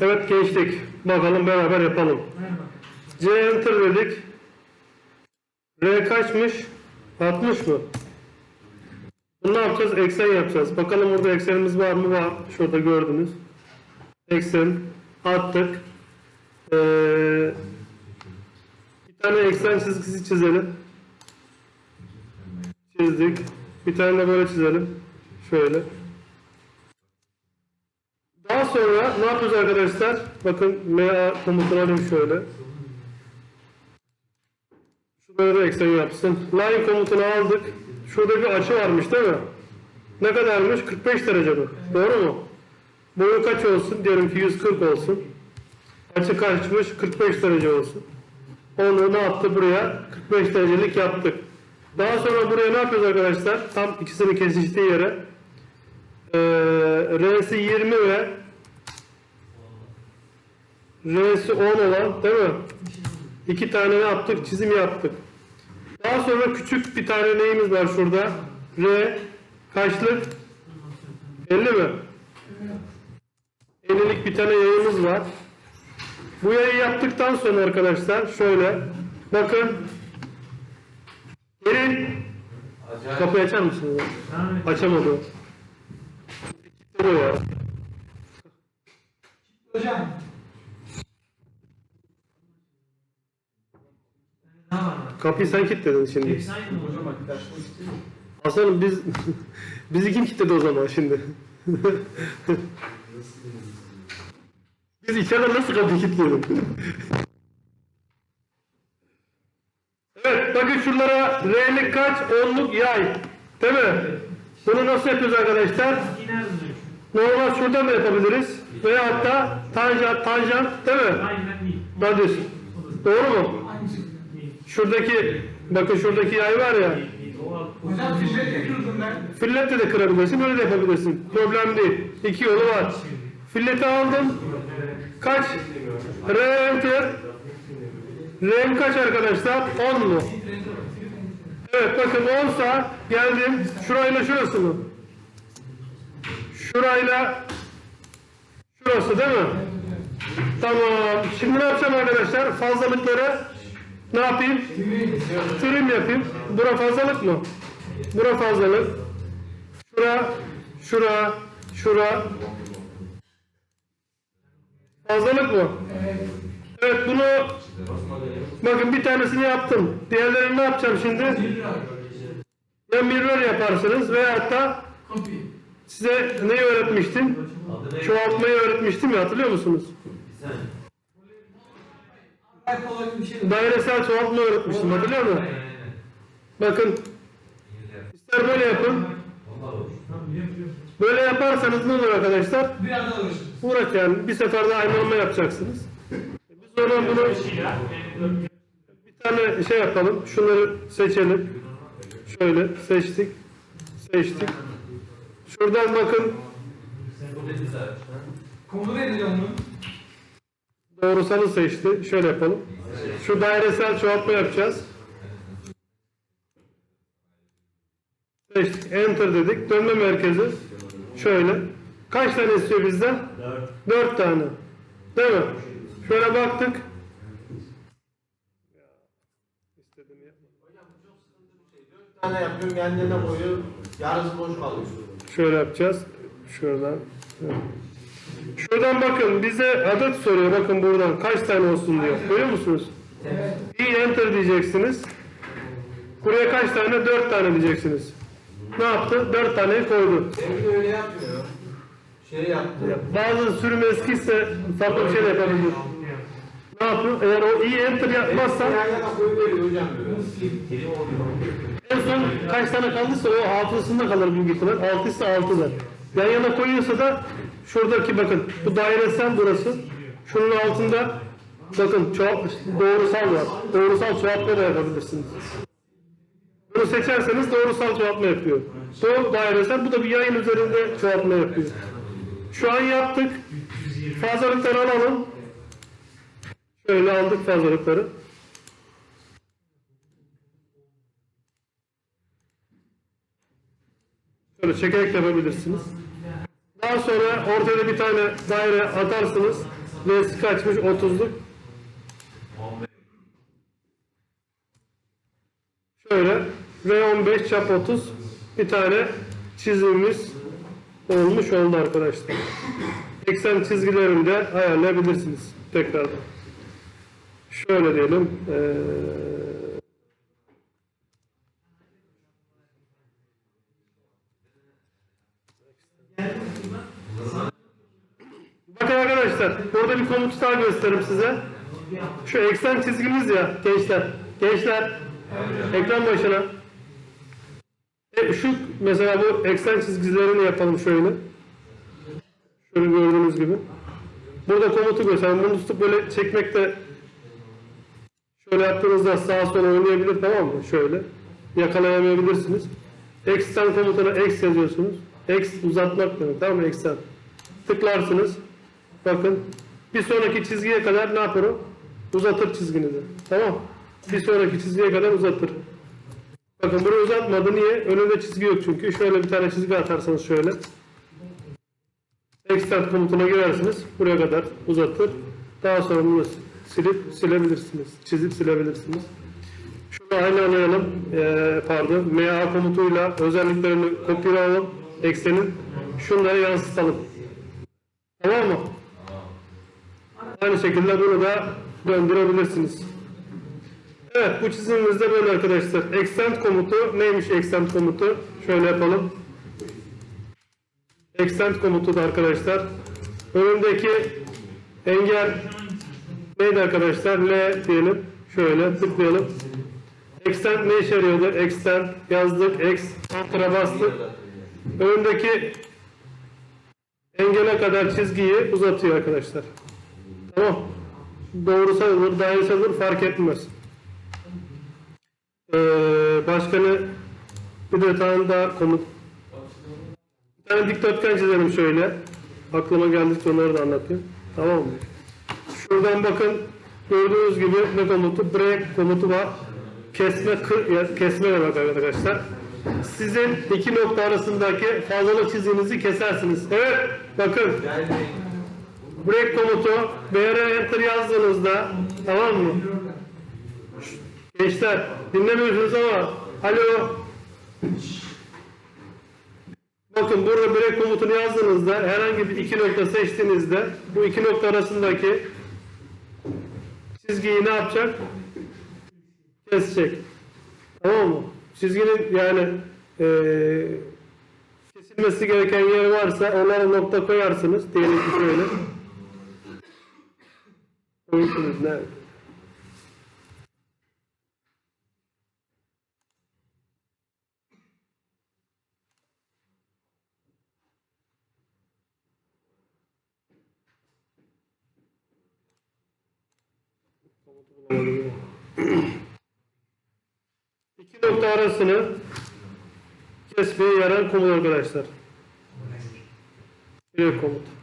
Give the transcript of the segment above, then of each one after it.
Evet geçtik. Bakalım beraber yapalım. C enter dedik. R kaçmış? 60 mı? Bunu ne yapacağız? Eksen yapacağız. Bakalım burada eksenimiz var mı? Var. Şurada gördünüz. Eksen attık. Ee, bir tane eksen çizgisi çizelim. Çizdik. Bir tane de böyle çizelim. Şöyle. Sonra ne yapıyoruz arkadaşlar? Bakın MA komutunu alayım şöyle. Da eksen yapsın. Line komutunu aldık. Şurada bir açı varmış değil mi? Ne kadarmış? 45 derece mi? Doğru mu? Boyu kaç olsun? Diyelim ki 140 olsun. Açı kaçmış? 45 derece olsun. Onu ne yaptı buraya? 45 derecelik yaptık. Daha sonra buraya ne yapıyoruz arkadaşlar? Tam ikisinin kesiştiği yere. Ee, R'si 20 ve R'si 10 olan değil mi? İki tane ne yaptık? Çizim yaptık. Daha sonra küçük bir tane neyimiz var şurada? R kaçlık? 50 mi? 50'lik bir tane yayımız var. Bu yayı yaptıktan sonra arkadaşlar şöyle bakın gelin kapıyı açar mısınız? Açamadı. Hocam. Ne var lan? Kapıyı sen kilitledin şimdi. Hepsi aynı mı hocam? Hasan'ım biz bizi kim kilitledi o zaman şimdi? biz içeriden nasıl kapıyı kilitleyelim? evet bakın şunlara R'lik kaç? Onluk yay. Değil mi? Bunu nasıl yapıyoruz arkadaşlar? Normal şuradan da yapabiliriz. Veya hatta tanjant, tanjant değil mi? Aynen değil. Radius. Doğru mu? Şuradaki, bakın şuradaki yay var ya. Hocam. Filletle de kırabilirsin, böyle de yapabilirsin. Problem değil. İki yolu var. Filleti aldım. Kaç? R enter. R kaç arkadaşlar? 10 mu? Evet bakın 10 sa geldim. Şurayla şurası mı? Şurayla şurası değil mi? Tamam. Şimdi ne yapacağım arkadaşlar? Fazlalıkları ne yapayım? Trim yapayım. Bura fazlalık mı? Bura fazlalık. Şura, şura, şura. Fazlalık mı? Evet bunu bakın bir tanesini yaptım. Diğerlerini ne yapacağım şimdi? Ya mirror yaparsınız veya Kopya. size neyi öğretmiştim? Çoğaltmayı öğretmiştim ya hatırlıyor musunuz? Gayet kolay bir şey. Dairesel çoğaltma öğretmiştim hatırlıyor musun? Bakın ister böyle yapın. Böyle yaparsanız ne olur arkadaşlar? Daha. Uğraş yani bir seferde aynalama yapacaksınız. Biz oradan bunu bir tane şey yapalım. Şunları seçelim. Şöyle seçtik. Seçtik. Şuradan bakın neydi hocam bunun? Doğrusalı seçti. Şöyle yapalım. Şu dairesel çoğaltma yapacağız. Seçtik. Enter dedik. Dönme merkezi. Şöyle. Kaç tane istiyor bizden? Dört. Dört tane. Değil mi? Şöyle baktık. Ya. tane yapıyorum yan yana koyuyorum. Yarısı boş kalıyor. Şöyle yapacağız. Şuradan. Evet. Şuradan bakın bize adet soruyor. Bakın buradan kaç tane olsun diyor. Görüyor musunuz? İyi enter diyeceksiniz. Buraya kaç tane? Dört tane diyeceksiniz. Ne yaptı? Dört taneyi koydu. Demin öyle yapmıyor. Şey yaptı. Bazı sürüm eskiyse farklı bir şey yapabilir. Ne yapıyor? Eğer o iyi enter yapmazsa en son kaç tane kaldıysa o altısında kalır büyük ihtimal. Altı ise altıdır. Yan yana koyuyorsa da şuradaki bakın bu dairesel burası. Şunun altında bakın çoğalt, doğrusal var. Doğrusal da yapabilirsiniz. Bunu seçerseniz doğrusal çoğaltma yapıyor. Bu dairesel bu da bir yayın üzerinde çoğaltma yapıyor. Şu an yaptık. Fazlalıkları alalım. Şöyle aldık fazlalıkları. Şöyle çekerek yapabilirsiniz. Sonra ortaya bir tane daire atarsınız. L'si kaçmış? 30'luk. Şöyle V15 çap 30 bir tane çizimimiz olmuş oldu arkadaşlar. Eksen çizgilerini de ayarlayabilirsiniz tekrardan. Şöyle diyelim. Ee, Bakın arkadaşlar, burada bir komut daha göstereyim size. Şu eksen çizgimiz ya gençler. Gençler, ekran başına. E, şu mesela bu eksen çizgilerini yapalım şöyle. Şöyle gördüğünüz gibi. Burada komutu gösteren. Bunu tutup böyle çekmek de şöyle yaptığınızda sağa sola oynayabilir tamam mı? Şöyle. Yakalayamayabilirsiniz. Eksen komutuna X yazıyorsunuz. X uzatmak demek tamam mı? Eksen. Tıklarsınız. Bakın bir sonraki çizgiye kadar ne yapar o? Uzatır çizginizi. Tamam. Bir sonraki çizgiye kadar uzatır. Bakın burayı uzatmadı. Niye? Önünde çizgi yok çünkü. Şöyle bir tane çizgi atarsanız şöyle. Extend komutuna girersiniz. Buraya kadar uzatır. Daha sonra bunu silip silebilirsiniz. Çizip silebilirsiniz. Şunu ayarlayalım. Ee, pardon. MA komutuyla özelliklerini kopyalayalım. Eksenin. Şunları yansıtalım. Tamam mı? Aynı şekilde bunu da döndürebilirsiniz. Evet bu çizimimizde böyle arkadaşlar. Extend komutu neymiş extend komutu? Şöyle yapalım. Extend komutu da arkadaşlar. Önündeki engel neydi arkadaşlar? L diyelim. Şöyle tıklayalım. Extend ne işe yarıyordu? Extend yazdık. X enter'a bastık. Önündeki engele kadar çizgiyi uzatıyor arkadaşlar. Tamam. Doğru sayılır, daire sayılır fark etmez. Ee, başka ne? Bir de tane daha komut. Bir tane dikdörtgen çizelim şöyle. Aklıma geldikçe onları da anlatayım. Tamam mı? Şuradan bakın. Gördüğünüz gibi ne komutu? Break komutu var. Kesme, kır, kesme demek arkadaşlar. Sizin iki nokta arasındaki fazlalık çizginizi kesersiniz. Evet, bakın. Break komutu BR enter yazdığınızda tamam mı? Gençler dinlemiyorsunuz ama alo Bakın burada break komutunu yazdığınızda herhangi bir iki nokta seçtiğinizde bu iki nokta arasındaki çizgiyi ne yapacak? Kesecek. Tamam mı? Çizginin yani eee kesilmesi gereken yer varsa onlara nokta koyarsınız. Diyelim ki şöyle. Koyuyorsunuz ne? İki nokta arasını kesmeye yarayan komut arkadaşlar. Bir komut.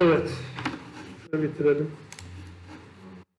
Evet. Bitirelim.